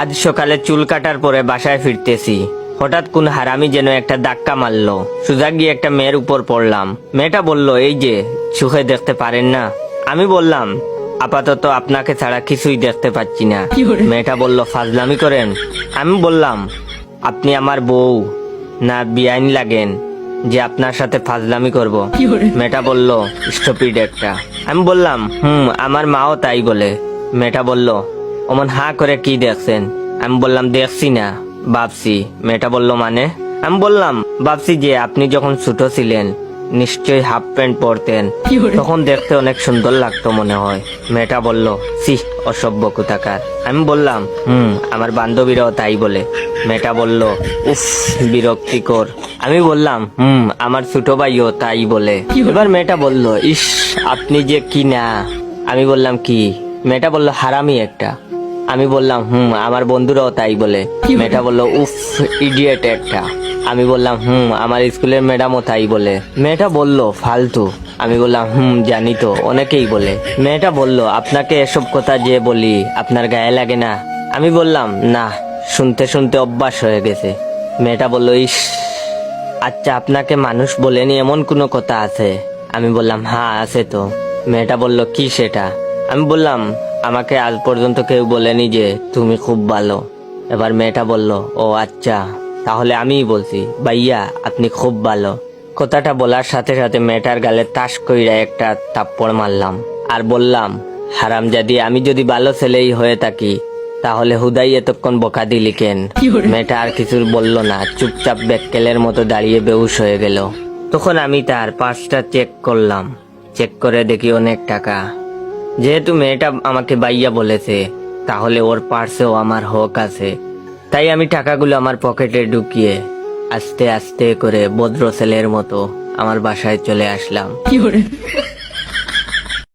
আজ সকালে চুল কাটার পরে বাসায় ফিরতেছি। হঠাৎ কোন হারামি যেন একটা ধাক্কা মারলো। সুজা গিয়ে একটা মেয়ের উপর পড়লাম। মেয়েটা বলল এই যে চোখে দেখতে পারেন না। আমি বললাম আপাতত আপনাকে ছাড়া কিছুই দেখতে পাচ্ছি না। মেয়েটা বলল ফাজলামি করেন। আমি বললাম আপনি আমার বউ না বিআইন লাগেন যে আপনার সাথে ফাজলামি করব। মেয়েটা বলল স্টপিড একটা। আমি বললাম হুম আমার মাও তাই বলে। মেয়েটা বলল অমন হা করে কি দেখছেন? আমি বললাম, দেখছি না, ভাবছি। মেয়েটা বলল মানে? আমি বললাম, ভাবছি যে আপনি যখন ছোট ছিলেন, নিশ্চয়ই হাফ প্যান্ট পরতেন। তখন দেখতে অনেক সুন্দর লাগতো মনে হয়। মেয়েটা বলল সি অসভ্য কোথাকার। আমি বললাম, হুম, আমার বান্ধবীরাও তাই বলে। মেয়েটা বলল, উফ, বিরক্তিকর। আমি বললাম, হুম, আমার ছোট ভাইও তাই বলে। এবার মেয়েটা বলল, ইস, আপনি যে কি না? আমি বললাম, কি? মেয়েটা বলল, হারামি একটা। আমি বললাম হুম আমার বন্ধুরাও তাই বলে। মেয়েটা বলল উফ ইডিয়েট একটা। আমি বললাম হুম আমার স্কুলের ম্যাডামও তাই বলে। মেয়েটা বলল ফালতু। আমি বললাম হুম জানি তো অনেকেই বলে। মেয়েটা বলল আপনাকে এসব কথা যে বলি আপনার গায়ে লাগে না? আমি বললাম না শুনতে শুনতে অভ্যাস হয়ে গেছে। মেয়েটা বলল ইস আচ্ছা আপনাকে মানুষ বলেনি এমন কোনো কথা আছে? আমি বললাম হ্যাঁ আছে তো। মেয়েটা বলল কি সেটা? আমি বললাম আমাকে আজ পর্যন্ত কেউ বলেনি যে তুমি খুব ভালো। এবার মেয়েটা বলল ও আচ্ছা তাহলে আমিই বলছি ভাইয়া আপনি খুব ভালো। কথাটা বলার সাথে সাথে মেয়েটার গালে তাস কইরা একটা তাপ্পড় মারলাম। আর বললাম হারামজাদি আমি যদি ভালো ছেলেই হয়ে থাকি তাহলে হুদাই এতক্ষণ বকা দিলি কেন? মেয়েটা আর কিছু বলল না চুপচাপ ব্যাককেলের মতো দাঁড়িয়ে বেউস হয়ে গেল। তখন আমি তার পার্সটা চেক করলাম। চেক করে দেখি অনেক টাকা। যেহেতু মেয়েটা আমাকে বাইয়া বলেছে, তাহলে ওর পার্সেও আমার হক আছে। তাই আমি টাকাগুলো আমার পকেটে ঢুকিয়ে আস্তে আস্তে করে ভদ্র ছেলের মতো আমার বাসায় চলে আসলাম।